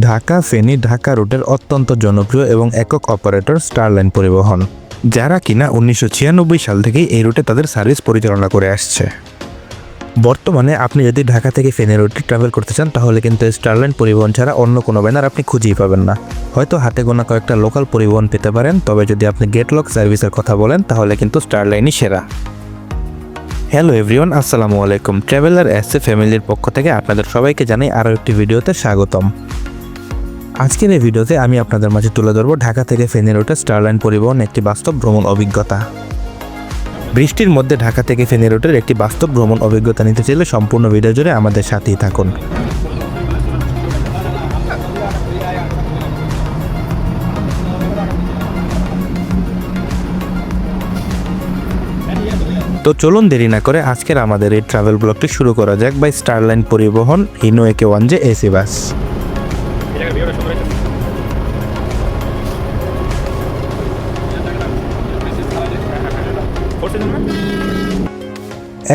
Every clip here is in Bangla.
ঢাকা ফেনী ঢাকা রুটের অত্যন্ত জনপ্রিয় এবং একক অপারেটর স্টারলাইন পরিবহন, যারা কিনা উনিশশো ছিয়ানব্বই সাল থেকেই এই রুটে তাদের সার্ভিস পরিচালনা করে আসছে। বর্তমানে আপনি যদি ঢাকা থেকে ফেনী রুটে ট্রাভেল করতে চান, তাহলে কিন্তু স্টারলাইন পরিবহন ছাড়া অন্য কোনো ব্যানার আপনি খুঁজেই পাবেন না। হয়তো হাতে গোনা কয়েকটা লোকাল পরিবহন পেতে পারেন, তবে যদি আপনি গেটলক সার্ভিসের কথা বলেন, তাহলে কিন্তু স্টারলাইনই সেরা। হ্যালো এভরিওয়ান, আসসালামু আলাইকুম। ট্রাভেলার এস ফ্যামিলির পক্ষ থেকে আপনাদের সবাইকে জানাই আরও একটি ভিডিওতে স্বাগতম। আজকের এই ভিডিওতে আমি আপনাদের মাঝে তুলে ধরবো ঢাকা থেকে ফেনী রুটে স্টারলাইন পরিবহন একটি বাস্তব ভ্রমণ অভিজ্ঞতা। বৃষ্টির মধ্যে ঢাকা থেকে ফেনী রুটের একটি বাস্তব ভ্রমণ অভিজ্ঞতা নিতে চাইলে সম্পূর্ণ ভিডিও জুড়ে আমাদের সাথেই থাকুন। তো চলুন দেরি না করে আজকের আমাদের এই ট্রাভেল ব্লগটি শুরু করা যাক বাই স্টারলাইন পরিবহন ইনো একে one J AC bus Mira que viola sobre esto. ¿Por si no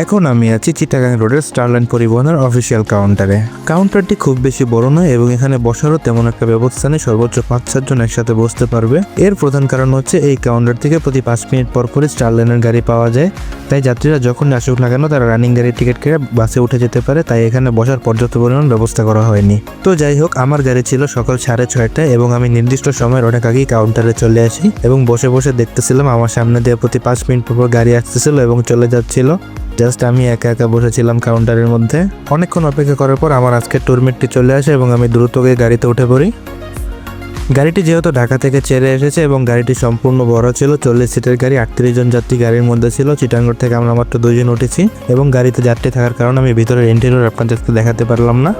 এখন আমি আছি চিটাগাং রোডের স্টারলাইন পরিবহনের অফিসিয়াল কাউন্টারে কাউন্টারটি খুব বেশি বড় নয় এবং এখানে বসারও তেমন একটা ব্যবস্থা নেই, সর্বোচ্চ পাঁচ সাতজন একসাথে বসতে পারবে। এর প্রধান কারণ হচ্ছে এই কাউন্টার থেকে প্রতি পাঁচ মিনিট পর পরই স্টারলাইনের গাড়ি পাওয়া যায়। তাই যাত্রীরা যখন আসুক না কেন তারা রানিং গাড়ির টিকিট কেটে বাসে উঠে যেতে পারে, তাই এখানে বসার পর্যাপ্ত পরিমাণ ব্যবস্থা করা হয়নি। তো যাই হোক, আমার গাড়ি ছিল সকাল সাড়ে ছয়টায় এবং আমি নির্দিষ্ট সময়ের অনেক আগেই কাউন্টারে চলে আসি এবং বসে বসে দেখতেছিলাম আমার সামনে দিয়ে প্রতি পাঁচ মিনিট পর পর গাড়ি আসতেছিল এবং চলে যাচ্ছিল। জাস্ট আমি একা একা বসেছিলাম কাউন্টারের মধ্যে। অনেকক্ষণ অপেক্ষা করার পর আমার আজকের টুরমেটটি চলে আসে এবং আমি দ্রুত গিয়ে গাড়িতে উঠে পড়ি। গাড়িটি যেহেতু ঢাকা থেকে ছেড়ে এসেছে এবং গাড়িটি সম্পূর্ণ বড় ছিল, চল্লিশ সিটের গাড়ি, আটত্রিশ জন যাত্রী গাড়ির মধ্যে ছিল চিটাঙ্গর থেকে আমরা মাত্র দুজন উঠেছি এবং গাড়িতে যাত্রী থাকার কারণে আমি ভিতরের ইন্টেরিয়র আপনাদেরকে দেখাতে পারলাম না।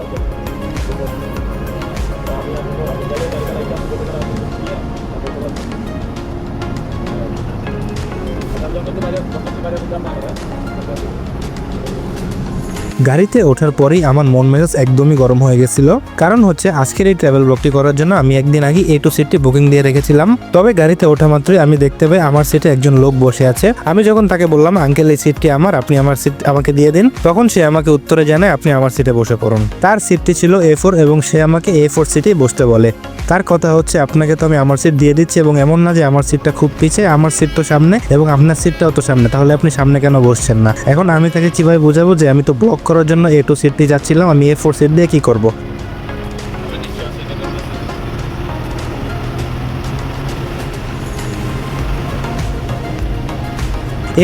গাড়িতে ওঠার পরেই আমার মন মেজাজ একদমই গরম হয়ে গেছিল। কারণ হচ্ছে, আজকের এই ট্রাভেল ব্লগটি করার জন্য আমি একদিন আগে এ টু সিটটি বুকিং দিয়ে রেখেছিলাম। তবে গাড়িতে ওঠা মাত্রই আমি দেখতে পাই আমার সিটে একজন লোক বসে আছে। আমি যখন তাকে বললাম, আঙ্কেল, এই সিটটি আমার, আপনি আমার সিট আমাকে দিয়ে দিন। তখন সে আমাকে উত্তরে জানায়, আপনি আমার সিটে বসে পড়ুন। তার সিটটি ছিল এ ফোর এবং সে আমাকে এ ফোর সিটেই বসতে বলে। তার কথা হচ্ছে, আপনাকে তো আমি আমার সিট দিয়ে দিচ্ছি এবং এমন না যে আমার সিটটা খুব পিছে, আমার সিট তো সামনে এবং আপনার সিটটাও তো সামনে। তাহলে আপনি সামনে কেন বসছেন না? এখন আমি তাকে কীভাবে বোঝাবো যে আমি তো ব্লক করার জন্য এ টু সিটটি যাচ্ছিলাম, আমি এ ফোর সিট দিয়ে কী করব?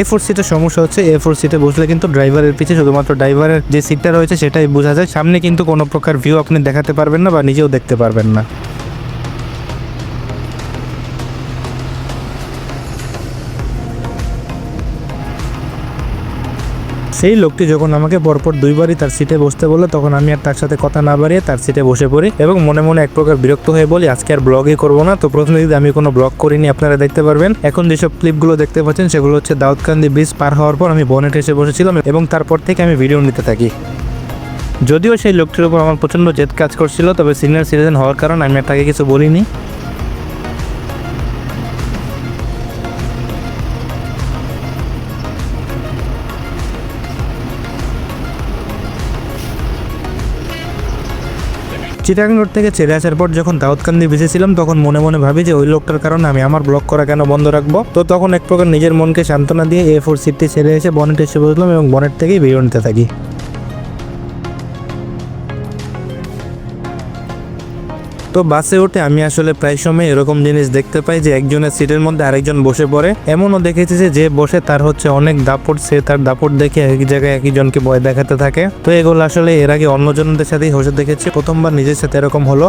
এ ফোর সিটের সমস্যা হচ্ছে এ ফোর সিটে বসলে কিন্তু ড্রাইভারের পিছে শুধুমাত্র ড্রাইভারের যে সিটটা রয়েছে সেটাই বোঝা যায়। সামনে কিন্তু কোনো প্রকার ভিউ আপনি দেখাতে পারবেন না বা নিজেও দেখতে পারবেন না। সেই লোকটি যখন আমাকে পরপর দুইবারই তার সিটে বসতে বলল, তখন আমি আর তার সাথে কথা না বাড়িয়ে তার সিটে বসে পড়ি এবং মনে মনে এক প্রকার বিরক্ত হয়ে বলি, আজকে আর ব্লগই করব না। তো প্রথমে যদি আমি কোনো ব্লগ করিনি, আপনারা দেখতে পারবেন, এখন যেসব ক্লিপগুলো দেখতে পাচ্ছেন, সেগুলো হচ্ছে দাউদকান্দি ব্রিজ পার হওয়ার পর আমি বনেট এসে বসেছিলাম এবং তারপর থেকে আমি ভিডিও নিতে থাকি। যদিও সেই লোকটির উপর আমার প্রচণ্ড জেদ কাজ করছিল, তবে সিনিয়র সিটিজেন হওয়ার কারণে আমি আর তাকে কিছু বলিনি। চিটাগাং রোড থেকে ছেড়ে আসার পর যখন দাউদকান্দি বেঁচেছিলাম তখন মনে মনে ভাবি যে ওই লোকটার কারণে আমি আমার ব্লক করা কেন বন্ধ রাখব? তো তখন এক প্রকার নিজের মনকে সান্ত্বনা দিয়ে এ ফোর সিটটি ছেড়ে এসে বনেট এসে বসলাম এবং বনেট থেকেই বেরিয়ে নিতে থাকি। তো বাসে উঠে আমি আসলে প্রায় সময় এরকম জিনিস দেখতে পাই যে একজনের সিটের মধ্যে আরেকজন বসে পড়ে। এমনও দেখেছি যে যে বসে তার হচ্ছে অনেক দাপট, সে তার দাপট দেখে এক জায়গায় একই জনকে ভয় দেখাতে থাকে। তো এগুলো আসলে এর আগে অন্যজনদের সাথেই হসে দেখেছি। প্রথমবার নিজের সাথে এরকম হলো।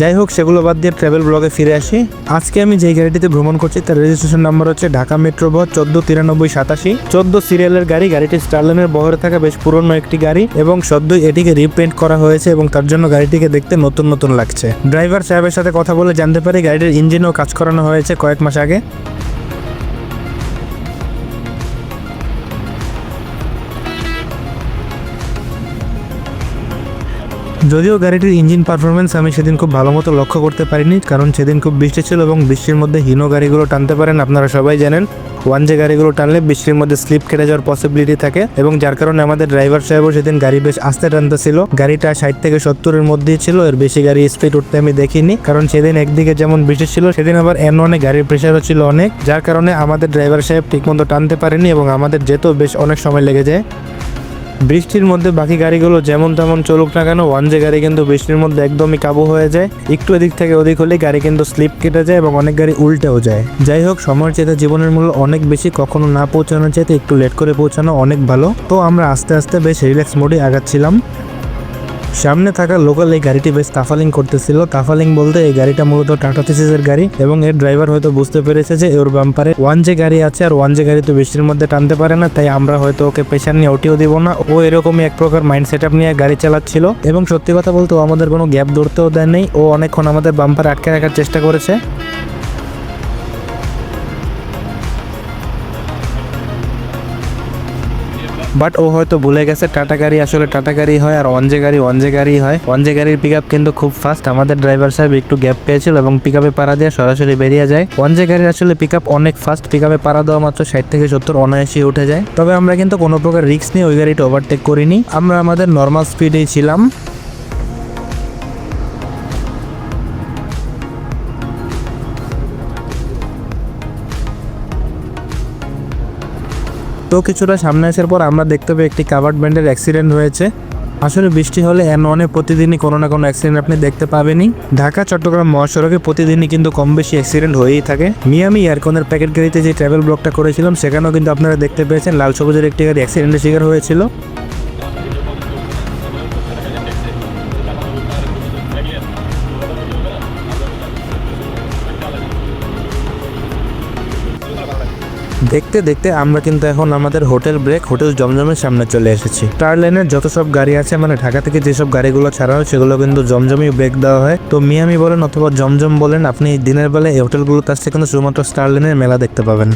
যাই হোক সেগুলো বাদ দিয়ে ট্রাভেল ব্লগে ফিরে আসি। আজকে আমি যেই গাড়িটিতে ভ্রমণ করছি, তার রেজিস্ট্রেশন নাম্বার হচ্ছে ঢাকা মেট্রো বস চোদ্দ তিরানব্বই সাতাশি। চোদ্দ সিরিয়ালের গাড়ি, গাড়িটি স্টারলাইনের বহরে থাকা বেশ পুরনো একটি গাড়ি এবং সদ্যই এটিকে রিপেন্ট করা হয়েছে এবং তার জন্য গাড়িটিকে দেখতে নতুন নতুন লাগছে। ড্রাইভার সাহেবের সাথে কথা বলে জানতে পারি, গাড়িটির ইঞ্জিনও কাজ করানো হয়েছে কয়েক মাস আগে। যদিও গাড়িটির ইঞ্জিন পারফরমেন্স আমি সেদিন খুব ভালো মতো লক্ষ্য করতে পারিনি, কারণ সেদিন খুব বৃষ্টি ছিল এবং বৃষ্টির মধ্যে হিনো গাড়িগুলো টানতে পারেন আপনারা সবাই জানেন। ওয়ান যে গাড়িগুলো টানলে বৃষ্টির মধ্যে স্লিপ কেটে যাওয়ার পসিবিলিটি থাকে এবং যার কারণে আমাদের ড্রাইভার সাহেবও সেদিন গাড়ি বেশ আস্তে টানতেছিল। গাড়িটা ষাট থেকে সত্তরের মধ্যেই ছিল, এর বেশি গাড়ি স্পিড উঠতে আমি দেখিনি, কারণ সেদিন একদিকে যেমন বৃষ্টি ছিল, সেদিন আবার এন ওয়ানে গাড়ির প্রেশারও ছিল অনেক, যার কারণে আমাদের ড্রাইভার সাহেব ঠিকমতো টানতে পারেনি এবং আমাদের যেতেও বেশ অনেক সময় লেগে যায়। বৃষ্টির মধ্যে বাকি গাড়িগুলো যেমন তেমন চলুক না কেন ওয়ান যে গাড়ি কিন্তু বৃষ্টির মধ্যে একদমই কাবু হয়ে যায়। একটু এদিক থেকে ওদিক হলে গাড়ি কিন্তু স্লিপ কেটে যায় এবং অনেক গাড়ি উল্টেও যায়। যাই হোক, সময়ের চেয়ে জীবনের মূল্য অনেক বেশি, কখনো না পৌঁছানো চাইতে একটু লেট করে পৌঁছানো অনেক ভালো। তো আমরা আস্তে আস্তে বেশ রিল্যাক্স মোডে আগাচ্ছিলাম। সামনে থাকা লোকাল এই গাড়িটি বেশ তাফালিং করতেছিল। তাফালিং বলতে এই গাড়িটা মূলত টাটা সিসিসের গাড়ি এবং এর ড্রাইভার হয়তো বুঝতে পেরেছে যে ওর বাম্পারে ওয়ান যে গাড়ি আছে আর ওয়ান যে গাড়ি তো বৃষ্টির মধ্যে টানতে পারে না, তাই আমরা হয়তো ওকে প্রেশার নিয়ে ওটিও দিব না। ও এরকমই এক প্রকার মাইন্ড সেট আপ নিয়ে গাড়ি চালাচ্ছিল এবং সত্যি কথা বলতে ও আমাদের কোনো গ্যাপ ধরতেও দেয় নেই ও অনেকক্ষণ আমাদের বাম্পার আটকে রাখার চেষ্টা করেছে। বাট ও হয়তো ভুলে গেছে, টাটা গাড়ি আসলে টাটা গাড়ি হয় আর ওয়ানজে গাড়ি ওয়ানজে গাড়ি হয়। অঞ্জে গাড়ির পিক কিন্তু খুব ফাস্ট আমাদের ড্রাইভার সাহেব একটু গ্যাপ পেয়েছিল এবং পিক আপে পাড়া দিয়ে সরাসরি বেরিয়ে যায়। ওয়ানজে গাড়ির আসলে পিক অনেক ফাস্ট পিক আপে পাড়া দেওয়া মাত্র ষাট থেকে সত্তর অনায়াসী উঠে যায়। তবে আমরা কিন্তু কোনো প্রকার রিক্স নিয়ে ওই গাড়িটা ওভারটেক করিনি। আমরা আমাদের নর্মাল স্পিডেই ছিলাম। তো কিছুটা সামনে আসার পর আমরা দেখতে পাই একটি কাভার্ড ব্যান্ডের অ্যাক্সিডেন্ট হয়েছে। আসলে বৃষ্টি হলে এন অনে প্রতিদিনই কোনো না কোনো অ্যাক্সিডেন্ট আপনি দেখতে পাবেনই। ঢাকা, চট্টগ্রাম, মহাসড়কে প্রতিদিনই কিন্তু কম বেশি অ্যাক্সিডেন্ট হয়েই থাকে। মিয়ামি এয়ারকনের প্যাকেট গাড়িতে যে ট্রাভেল ব্লকটা করেছিলাম, সেখানেও কিন্তু আপনারা দেখতে পেয়েছেন লাল সবুজের একটি গাড়ি অ্যাক্সিডেন্টের শিকার হয়েছিল। দেখতে দেখতে আমরা কিন্তু এখন আমাদের হোটেল ব্রেক, হোটেল জমজমের সামনে চলে এসেছি। স্টার লাইনের যত সব গাড়ি আছে মানে ঢাকা থেকে যেসব গাড়িগুলো ছাড়া হয়, সেগুলো কিন্তু জমজমই ব্রেক দেওয়া হয়। তো মিয়ামি বলেন অথবা জমজম বলেন, আপনি দিনের বেলায় এই হোটেলগুলোতে থেকে কিন্তু শুধুমাত্র স্টার লাইনের মেলা দেখতে পাবেন।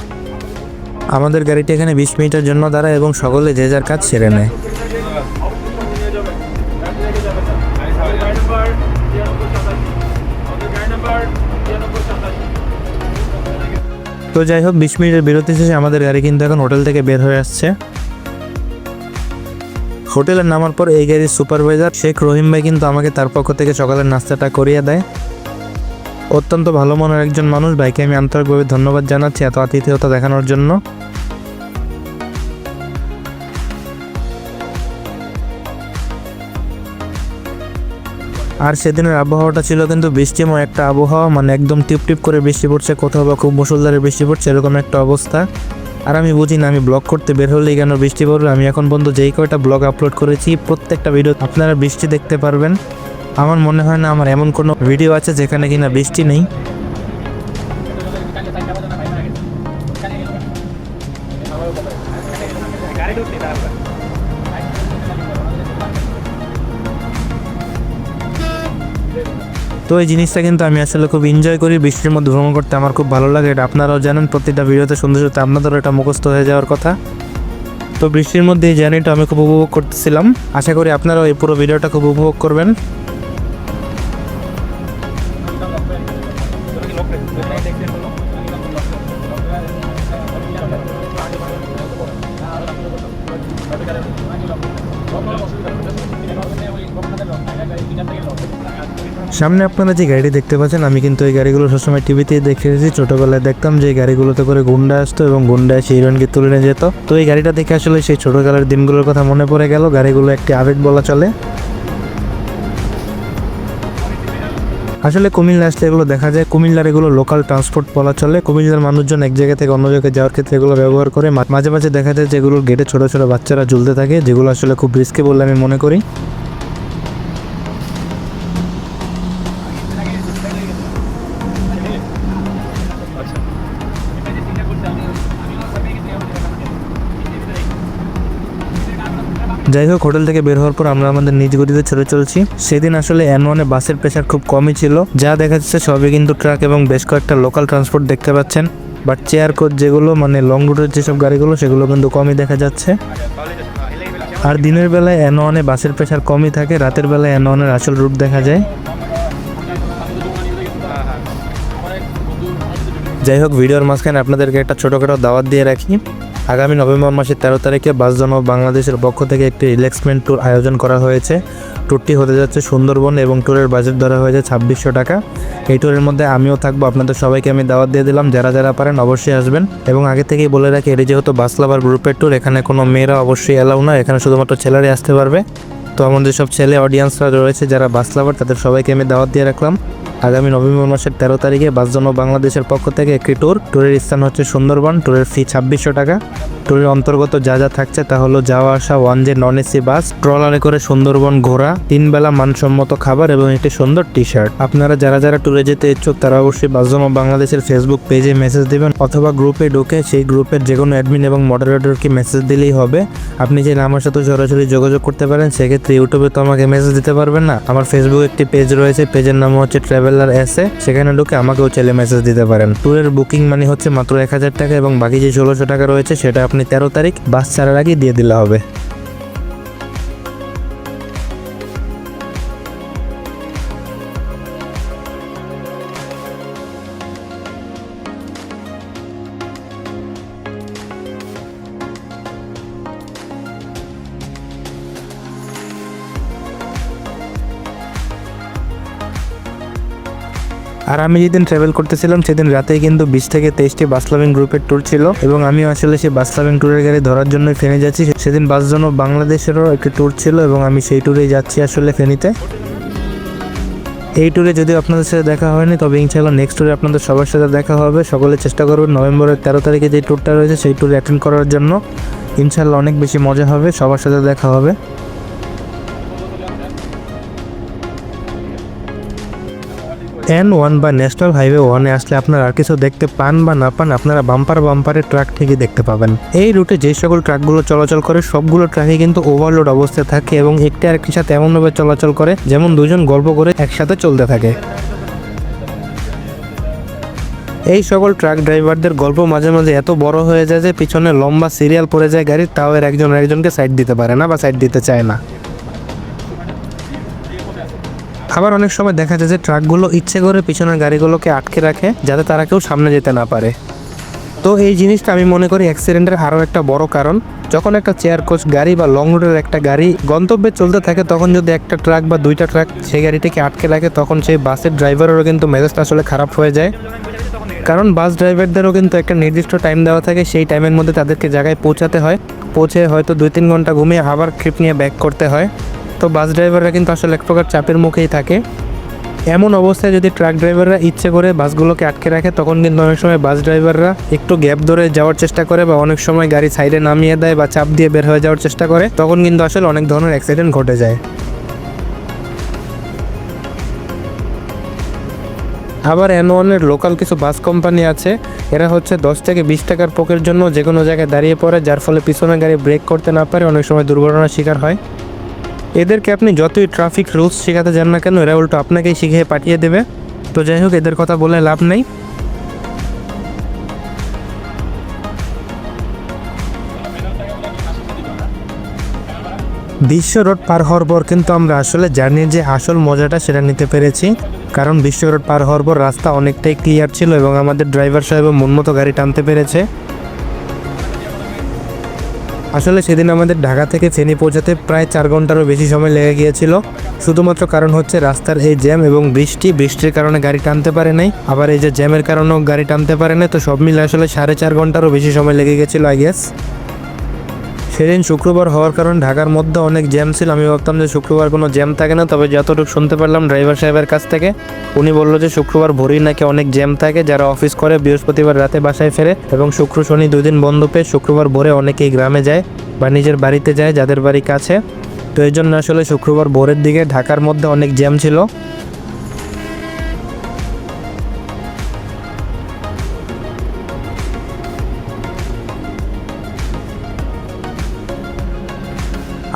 আমাদের গাড়িটি এখানে বিশ মিনিটের জন্য দাঁড়ায় এবং সকলে যে যার কাজ সেরে নেয়। তো যাই হোক, বিশ মিনিটের বিরতি শেষে আমাদের গাড়ি কিন্তু এখন হোটেল থেকে বের হয়ে আসছে। হোটেলে নামার পর এই গাড়ির সুপারভাইজার শেখ রহিম ভাই কিন্তু আমাকে তার পক্ষ থেকে সকালের নাস্তাটা করিয়ে দেয়। অত্যন্ত ভালো মনের একজন মানুষ, ভাইকে আমি আন্তরিকভাবে ধন্যবাদ জানাচ্ছি এত আতিথেয়তা দেখানোর জন্য। আর সেদিনের আবহাওয়াটা ছিল কিন্তু বৃষ্টিময় একটা আবহাওয়া মানে একদম টিপ টিপ করে বৃষ্টি পড়ছে, কোথাও বা খুব মুসলধারে বৃষ্টি পড়ছে, এরকম একটা অবস্থা। আর আমি বুঝি না, আমি ব্লগ করতে বের হলেই কেন বৃষ্টি পড়বে? আমি এখন পর্যন্ত যেই কয়টা ব্লগ আপলোড করেছি, প্রত্যেকটা ভিডিও আপনারা বৃষ্টি দেখতে পারবেন। আমার মনে হয় না আমার এমন কোনো ভিডিও আছে যেখানে কিনা বৃষ্টি নেই। তো এই জিনিসটা কিন্তু আমি আসলে খুব এনজয় করি, বৃষ্টির মধ্যে ভ্রমণ করতে। আমার খুব ভালো লাগে এটা। আপনারাও জানেন, প্রতিটা ভিডিওতে সুন্দর সুন্দর আপনাদেরও এটা মুখস্থ হয়ে যাওয়ার কথা। তো বৃষ্টির মধ্যে এই জার্নিটা আমি খুব উপভোগ করতেছিলাম। আশা করি আপনারাও এই পুরো ভিডিওটা খুব উপভোগ করবেন। সামনে আপনারা যে গাড়ি দেখতে পাচ্ছেন, আমি কিন্তু এই গাড়িগুলো সবসময় টিভিতে দেখে এসেছি। ছোটবেলায় দেখতাম যে গাড়িগুলোতে করে গুন্ডা আসতো এবং গুন্ডা এসে হিরোইনকে তুলে নিয়ে যেত। তো এই গাড়িটা দেখে আসলে সেই ছোটবেলার দিনগুলোর কথা মনে পড়ে গেল। গাড়িগুলো একটি আবেগ বলা চলে। আসলে কুমিল্লা আসলে এগুলো দেখা যায়। কুমিল্লার এগুলো লোকাল ট্রান্সপোর্ট বলা চলে। কুমিল্লার মানুষজন এক জায়গা থেকে অন্য জায়গায় যাওয়ার ক্ষেত্রে এগুলো ব্যবহার করে। মাঝে মাঝে দেখা যায় যেগুলোর গেটে ছোটো ছোটো বাচ্চারা ঝুলতে থাকে, যেগুলো আসলে খুব রিস্কে বলে আমি মনে করি। যাই হোক হোটেল থেকে বের হওয়ার পর আমরা আমাদের নিজ গতিতে চলে চলছি। সেদিন আসলে এন ওয়ানে বাসের প্রেশার খুব কমই ছিল। যা দেখা যাচ্ছে সবই কিন্তু ট্রাক এবং বেশ কয়েকটা লোকাল ট্রান্সপোর্ট দেখতে পাচ্ছেন। বাট চেয়ার কোচ যেগুলো মানে লং রুটের যেসব গাড়িগুলো, সেগুলো কিন্তু কমই দেখা যাচ্ছে। আর দিনের বেলায় এন ওয়ানে বাসের প্রেশার কমই থাকে, রাতের বেলায় এন ওয়ানের আসল রুট দেখা যায়। যাই হোক ভিডিওর মাঝখানে আপনাদেরকে একটা ছোটোখাটো দাওয়াত দিয়ে রাখি। আগামী নভেম্বর মাসের তেরো তারিখে বাস জন বাংলাদেশের পক্ষ থেকে একটি রিল্যাক্সমেন্ট ট্যুর আয়োজন করা হয়েছে। ট্যুরটি হতে যাচ্ছে সুন্দরবন এবং ট্যুরের বাজেট ধরা হয়েছে ছাব্বিশশো টাকা। এই ট্যুরের মধ্যে আমিও থাকব, আপনাদের সবাইকে আমি দাওয়াত দিয়ে দিলাম। যারা যারা পারেন অবশ্যই আসবেন। এবং আগে থেকেই বলে রাখি, এটি যেহেতু বাস লাভার গ্রুপের ট্যুর, এখানে কোনো মেয়েরা অবশ্যই অ্যালাউ না। এখানে শুধুমাত্র ছেলেরাই আসতে পারবে। তো আমাদের সব ছেলে অডিয়েন্সরা রয়েছে, যারা বাস লাভার, তাদের সবাইকে আমি দাওয়াত দিয়ে রাখলাম। আগামী নভেম্বর মাসের তেরো তারিখে বাসজন্য জন বাংলাদেশের পক্ষ থেকে একটি ট্যুর ট্যুরের স্থান হচ্ছে সুন্দরবন ট্যুরের ফি ছাব্বিশশো টাকা। ট্যুরের অন্তর্গত যা যা থাকছে তা হলো যাওয়া আসা one J non AC bus ট্রলারে করে সুন্দরবন ঘোরা, তিন বেলা মানসম্মত খাবার এবং একটি সুন্দর টি শার্ট আপনারা যারা যারা ট্যুরে যেতে ইচ্ছুক, তারা অবশ্যই বাস জন বাংলাদেশের ফেসবুক পেজে মেসেজ দেবেন, অথবা গ্রুপে ঢুকে সেই গ্রুপের যে কোনো অ্যাডমিন এবং মডারেটরকে মেসেজ দিলেই হবে। আপনি যে আমার সাথে সরাসরি যোগাযোগ করতে পারেন, সেক্ষেত্রে ইউটিউবে তো আমাকে মেসেজ দিতে পারবেন না। আমার ফেসবুক একটি পেজ রয়েছে পেজের নাম হচ্ছে ট্রাভেলার এসে সেখানে ঢুকে আমাকেও ছেলে মেসেজ দিতে পারেন। ট্যুরের বুকিং মানে হচ্ছে মাত্র এক হাজার টাকা এবং বাকি যে ষোলোশো টাকা রয়েছে, সেটা আপনি তেরো তারিখ বাস ছাড়ার আগে দিয়ে দিলে হবে। আমি যেদিন ট্রাভেল করতেছিলাম, সেদিন রাতেই কিন্তু বিশ থেকে তেইশটি বাস লাভিং গ্রুপের ট্যুর ছিল এবং আমিও আসলে সেই বাস লাভিং ট্যুরের গাড়ি ধরার জন্যই ফেনে যাচ্ছি। সেদিন বাস জন্য বাংলাদেশেরও একটি ট্যুর ছিল এবং আমি সেই ট্যুরেই যাচ্ছি আসলে ফেনীতে। এই ট্যুরে যদিও আপনাদের সাথে দেখা হয়নি, তবে ইনশাআল্লাহ নেক্সট ট্যুরে আপনাদের সবার সাথে দেখা হবে। সকলে চেষ্টা করবেন নভেম্বরের তেরো তারিখে যে ট্যুরটা রয়েছে, সেই ট্যুরে অ্যাটেন্ড করার জন্য। ইনশাআল্লাহ অনেক বেশি মজা হবে, সবার সাথে দেখা হবে। এন ওয়ান বা ন্যাশনাল হাইওয়ে ওয়ানে আসলে আপনারা আর কিছু দেখতে পান বা না পান, আপনারা বাম্পার বাম্পারে ট্রাক ঠিকই দেখতে পাবেন। এই রুটে যে সকল ট্রাকগুলো চলাচল করে, সবগুলো ট্রাকই কিন্তু ওভারলোড অবস্থায় থাকে এবং একটি আরেকটির সাথে এমনভাবে চলাচল করে যেমন দুজন গল্প করে একসাথে চলতে থাকে। এই সকল ট্রাক ড্রাইভারদের গল্প মাঝে মাঝে এত বড় হয়ে যায় যে পিছনে লম্বা সিরিয়াল পড়ে যায় গাড়ির, তাও এর একজন একজনকে সাইড দিতে পারে না বা সাইড দিতে চায় না। আবার অনেক সময় দেখা যায় যে ট্রাকগুলো ইচ্ছে করে পিছনের গাড়িগুলোকে আটকে রাখে যাতে তারা কেউ সামনে যেতে না পারে। তো এই জিনিসটা আমি মনে করি অ্যাক্সিডেন্টের আরও একটা বড় কারণ। যখন একটা চেয়ার কোচ গাড়ি বা লং রুটের একটা গাড়ি গন্তব্যে চলতে থাকে, তখন যদি একটা ট্রাক বা দুইটা ট্রাক সেই গাড়িটিকে আটকে রাখে, তখন সেই বাসের ড্রাইভারেরও কিন্তু মেজাজটা আসলে খারাপ হয়ে যায়। কারণ বাস ড্রাইভারদেরও কিন্তু একটা নির্দিষ্ট টাইম দেওয়া থাকে, সেই টাইমের মধ্যে তাদেরকে জায়গায় পৌঁছাতে হয়। পৌঁছে হয়তো দুই তিন ঘণ্টা ঘুমিয়ে আবার ট্রিপ নিয়ে ব্যাক করতে হয়। তো বাস ড্রাইভাররা কিন্তু আসলে এক প্রকার চাপের মুখেই থাকে। এমন অবস্থায় যদি ট্রাক ড্রাইভাররা ইচ্ছে করে বাসগুলোকে আটকে রাখে, তখন কিন্তু অনেক সময় বাস ড্রাইভাররা একটু গ্যাপ ধরে যাওয়ার চেষ্টা করে বা অনেক সময় গাড়ি সাইডে নামিয়ে দেয় বা চাপ দিয়ে বের হয়ে যাওয়ার চেষ্টা করে। তখন কিন্তু আসলে অনেক ধরনের অ্যাক্সিডেন্ট ঘটে যায়। আবার এন ওয়ানের লোকাল কিছু বাস কোম্পানি আছে। এরা হচ্ছে দশ থেকে বিশ টাকার পোকের জন্য যে কোনো জায়গায় দাঁড়িয়ে পড়ে, যার ফলে পিছনে গাড়ি ব্রেক করতে না পারে, অনেক সময় দুর্ঘটনার শিকার হয়। এদেরকে আপনি যতই ট্রাফিক রুলস শেখাতে যান না কেন, এরা উল্টো আপনাকেই শিখিয়ে পাঠিয়ে দেবে। তো যাই হোক, এদের কথা বলে লাভ নেই। বিশ্ব রোড পার হওয়ার পর কিন্তু আমরা আসলে জার্নির যে আসল মজাটা সেটা নিতে পেরেছি। কারণ বিশ্ব রোড পার হওয়ার পর রাস্তা অনেকটাই ক্লিয়ার ছিল এবং আমাদের ড্রাইভার সাহেব মন মতো গাড়ি টানতে পেরেছে। আসলে সেদিন আমাদের ঢাকা থেকে ফেনী পৌঁছাতে প্রায় চার ঘন্টারও বেশি সময় লেগে গিয়েছিল। শুধুমাত্র কারণ হচ্ছে রাস্তার এই জ্যাম এবং বৃষ্টি। বৃষ্টির কারণে গাড়ি টানতে পারে নাই। আবার এই যে জ্যামের কারণেও গাড়ি টানতে পারে নাই। তো সব মিলে আসলে সাড়ে চার ঘন্টারও বেশি সময় লেগে গেছিল আই গেস সেদিন শুক্রবার হওয়ার কারণে ঢাকার মধ্যে অনেক জ্যাম ছিল। আমি ভাবতাম যে শুক্রবার কোনো জ্যাম থাকে না, তবে যতটুকু শুনতে পারলাম ড্রাইভার সাহেবের কাছ থেকে, উনি বলল যে শুক্রবার ভোরেই নাকি অনেক জ্যাম থাকে, যারা অফিস করে বৃহস্পতিবার রাতে বাসায় ফেরে এবং শুক্র শনি দুই দিন বন্ধ পেয়ে শুক্রবার ভোরে অনেকেই গ্রামে যায় বা নিজের বাড়িতে যায়, যাদের বাড়ি কাছে। তো এই জন্য আসলে শুক্রবার ভোরের দিকে ঢাকার মধ্যে অনেক জ্যাম ছিল।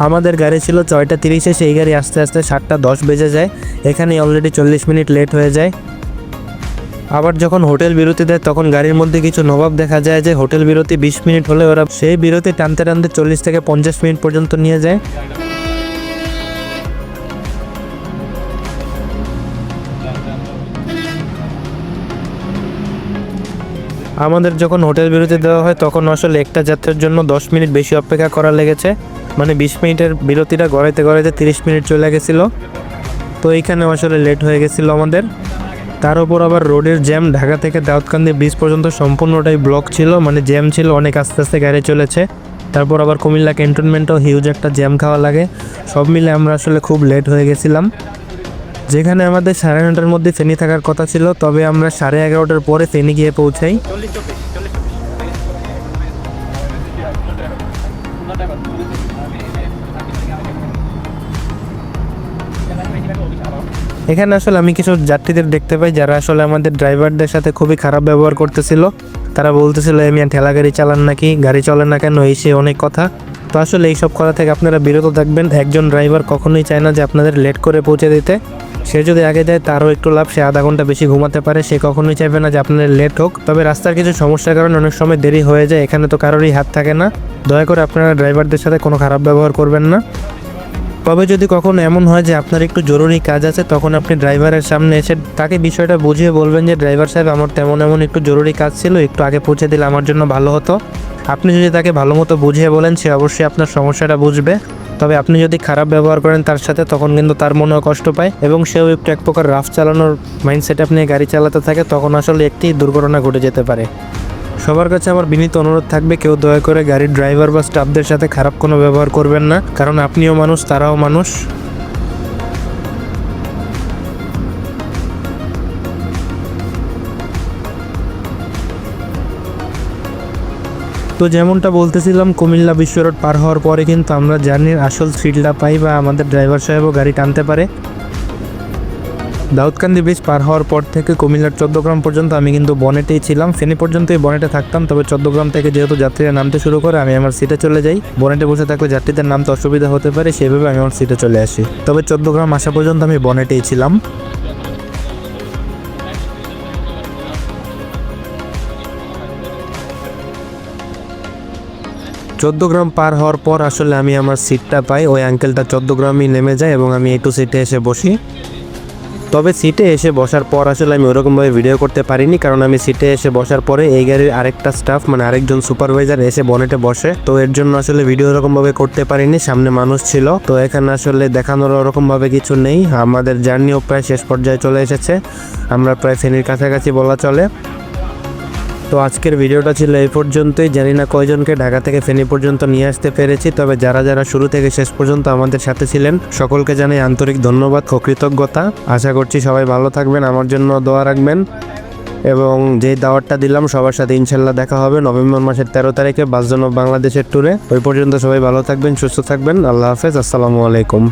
আমাদের গাড়ি ছিল ছয়টা তিরিশে, সেই গাড়ি আস্তে আস্তে সাতটা দশ বেজে যায়। এখানে অলরেডি চল্লিশ মিনিট লেট হয়ে যায়। আবার যখন হোটেল বিরতি দেয়, তখন গাড়ির মধ্যে কিছু নবাব দেখা যায় যে হোটেল বিরতি বিশ মিনিট হলে ওরা সেই বিরতি টানতে টানতে চল্লিশ থেকে পঞ্চাশ মিনিট পর্যন্ত নিয়ে যায়। আমাদের যখন হোটেল বিরতি দেওয়া হয়, তখন আসলে একটা যাত্রার জন্য দশ মিনিট বেশি অপেক্ষা করা লেগেছে। মানে বিশ মিনিটের বিরতিটা গড়াইতে গড়াইতে তিরিশ মিনিট চলে গেছিল। তো এইখানে আসলে লেট হয়ে গেছিল আমাদের। তার উপর আবার রোডের জ্যাম ঢাকা থেকে দাউদকান্দি ব্রিজ পর্যন্ত সম্পূর্ণটাই ব্লক ছিল মানে জ্যাম ছিল, অনেক আস্তে আস্তে গাড়ি চলেছে। তারপর আবার কুমিল্লা ক্যান্টনমেন্টও হিউজ একটা জ্যাম খাওয়া লাগে। সব মিলে আমরা আসলে খুব লেট হয়ে গেছিলাম। যেখানে আমাদের সাড়ে নটার মধ্যে ফেনি থাকার কথা ছিল, তবে আমরা সাড়ে এগারোটার পরে ফেনি গিয়ে পৌঁছাই। এখানে আসলে আমি কিছু যাত্রীদের দেখতে পাই যারা আসলে আমাদের ড্রাইভারদের সাথে খুবই খারাপ ব্যবহার করতেছিল। তারা বলতেছিল আমি ঠেলা গাড়ি চালান নাকি? গাড়ি চলে না কেন? এই সে অনেক কথা। তো আসলে এইসব করা থেকে আপনারা বিরত থাকবেন। একজন ড্রাইভার কখনোই চায় না যে আপনাদের লেট করে পৌঁছে দিতে। সে যদি আগে দেয়, তারও একটু লাভ। সে আধা ঘণ্টা বেশি ঘুমাতে পারে। সে কখনোই চাইবে না যে আপনাদের লেট হোক। তবে রাস্তার কিছু সমস্যার কারণে অনেক সময় দেরি হয়ে যায়। এখানে তো কারোরই হাত থাকে না। দয়া করে আপনারা ড্রাইভারদের সাথে কোনো খারাপ ব্যবহার করবেন না। তবে যদি কখনো এমন হয় যে আপনার একটু জরুরি কাজ আছে, তখন আপনি ড্রাইভারের সামনে এসে তাকে বিষয়টা বুঝিয়ে বলবেন যে, ড্রাইভার সাহেব, আমার তেমন এমন একটু জরুরি কাজ ছিল, একটু আগে পৌঁছে দিলে আমার জন্য ভালো হতো। আপনি যদি তাকে ভালো মতো বুঝিয়ে বলেন, সে অবশ্যই আপনার সমস্যাটা বুঝবে। তবে আপনি যদি খারাপ ব্যবহার করেন তার সাথে, তখন কিন্তু তার মনেও কষ্ট পায় এবং সেও একটু এক প্রকার রাফ চালানোর মাইন্ডসেট আপনি গাড়ি চালাতে থাকে, তখন আসলে একটি দুর্ঘটনা ঘটে যেতে পারে। সবার কাছে আমার বিনীত অনুরোধ থাকবে, কেউ দয়া করে গাড়ির ড্রাইভার বা স্টাফদের সাথে খারাপ কোনো ব্যবহার করবেন না, কারণ আপনিও মানুষ, তারাও মানুষ। তো যেমনটা বলতেছিলাম, কুমিল্লা বিশ্ব রোড পার হওয়ার পরে কিন্তু আমরা জার্নির আসল থ্রিলটা পাই বা আমাদের ড্রাইভার সাহেবও গাড়ি টানতে পারে। দাউদকান্দি ব্রিজ পার হওয়ার পর থেকে কুমিল্লার চোদ্দগ্রাম পর্যন্ত আমি কিন্তু বনেটেই ছিলাম। ফেনী এই বনেটে থাকতাম, তবে চোদ্দগ্রাম থেকে যেহেতু যাত্রীরা নামতে শুরু করে, আমি আমার সিটে চলে যাই। বনেটে বসে থাকলে যাত্রীদের নামতে অসুবিধা হতে পারে, সেভাবে আমি আমার সিটে চলে আসি। তবে চোদ্দগ্রাম আসা পর্যন্ত আমি বনেটেই ছিলাম। চোদ্দ গ্রাম পার হওয়ার পর আসলে আমি আমার সিটটা পাই, ওই আঙ্কেলটা চোদ্দ গ্রামই নেমে যায় এবং আমি একটু সিটে এসে বসি। তবে সিটে এসে বসার পর আসলে আমি ওরকমভাবে ভিডিও করতে পারিনি, কারণ আমি সিটে এসে বসার পরে এই গাড়ির আরেকটা স্টাফ মানে আরেকজন সুপারভাইজার এসে বনেটে বসে। তো এর জন্য আসলে ভিডিও ওরকমভাবে করতে পারিনি, সামনে মানুষ ছিল। তো এখানে আসলে দেখানোর ওরকমভাবে কিছু নেই। আমাদের জার্নিও প্রায় শেষ পর্যায়ে চলে এসেছে। আমরা প্রায় ফেনীর কাছাকাছি বলা চলে। তো আজকের ভিডিওটা ছিল এই পর্যন্তই। জানি না কয়জনকে ঢাকা থেকে ফেনী পর্যন্ত নিয়ে আসতে পেরেছি, তবে যারা যারা শুরু থেকে শেষ পর্যন্ত আমাদের সাথে ছিলেন, সকলকে জানাই আন্তরিক ধন্যবাদ ও কৃতজ্ঞতা। আশা করছি সবাই ভালো থাকবেন, আমার জন্য দোয়া রাখবেন। এবং যেই দাওয়াতটা দিলাম, সবার সাথে ইনশাল্লাহ দেখা হবে নভেম্বর মাসের তেরো তারিখে বাসজন বাংলাদেশের ট্যুরে ওই পর্যন্ত সবাই ভালো থাকবেন, সুস্থ থাকবেন। আল্লাহ হাফেজ, আসসালামু আলাইকুম।